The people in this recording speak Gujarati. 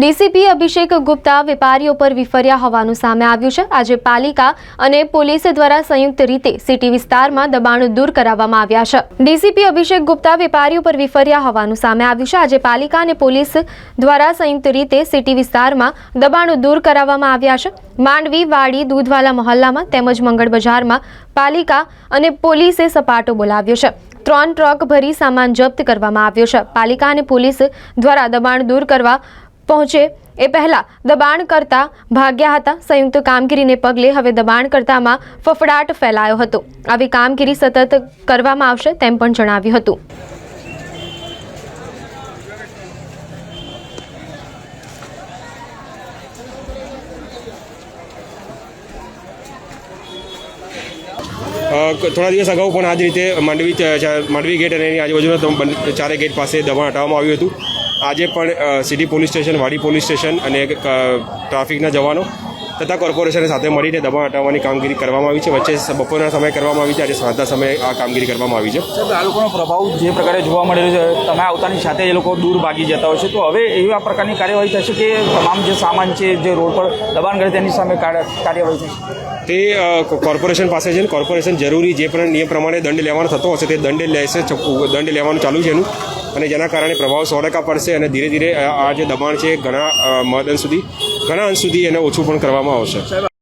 ડીસીપી અભિષેક ગુપ્તા વેપારીઓ પર વિફર્યા હોવાનું સામે આવ્યું છે. આજે પાલિકા અને પોલીસ દ્વારા સંયુક્ત રીતે સિટી વિસ્તારમાં દબાણ દૂર કરાવવામાં આવ્યા છે. ડીસીપી અભિષેક ગુપ્તા વેપારીઓ પર વિફર્યા હોવાનું સામે આવ્યું છે. આજે પાલિકા અને પોલીસ દ્વારા સંયુક્ત રીતે સિટી વિસ્તારમાં દબાણ દૂર કરાવવામાં આવ્યા છે. માંડવી, વાડી, દૂધવાલા મહોલ્લામાં તેમજ મંગળ બજારમાં પાલિકા અને પોલીસે સપાટો બોલાવ્યો છે. ત્રણ ટ્રક ભરી સામાન જપ્ત કરવામાં આવ્યો છે. પાલિકા અને પોલીસ દ્વારા દબાણ દૂર કરવા પહોંચે. એ પહેલા દબાણ કરતા ભાગ્યા હતા. સંયુક્ત કામગીરીને પગલે હવે દબાણ કરતામાં ફફડાટ ફેલાયો હતો. આવી કામગીરી સતત કરવામાં આવશે તેમ પણ જણાવ્યું હતું. થોડા દિવસ અગાઉ પણ આ જ રીતે માંડવી માંડવી ગેટ અને એની આજુબાજુના ચારે ગેટ પાસે દબાણ હટાવવામાં આવ્યું હતું. આજે પણ city police station Wadi police station અને ટ્રાફિકના જવાનો તથા કોર્પોરેશન સાથે મળીને દબાણ હટાવવાની કામગીરી કરવામાં આવી છે. વચ્ચે બપોરના સમયે કરવામાં આવી છે. આજે સાંજના સમયે આ કામગીરી કરવામાં આવી છે. આ લોકોનો પ્રભાવ જે પ્રકારે જોવા મળેલો છે તમે આવતાની સાથે એ લોકો દૂર ભાગી જતા હોય છે. તો હવે એવા પ્રકારની કાર્યવાહી થશે કે તમામ જે સામાન છે જે રોડ પર દબાણ કરે તેની સામે કાર્યવાહી થશે? તે કોર્પોરેશન પાસે છે કોર્પોરેશન જરૂરી જે પણ નિયમ પ્રમાણે દંડ લેવાનો થતો હશે તે દંડ લેશે દંડ લેવાનું ચાલુ છે એનું. અને જેના કારણે પ્રભાવ સો ટકા પડશે અને ધીરે ધીરે આ જે દબાણ છે ઘણા મહદન સુધી ઘણા અંશ સુધી એને ઓછું પણ કરવામાં આવશે.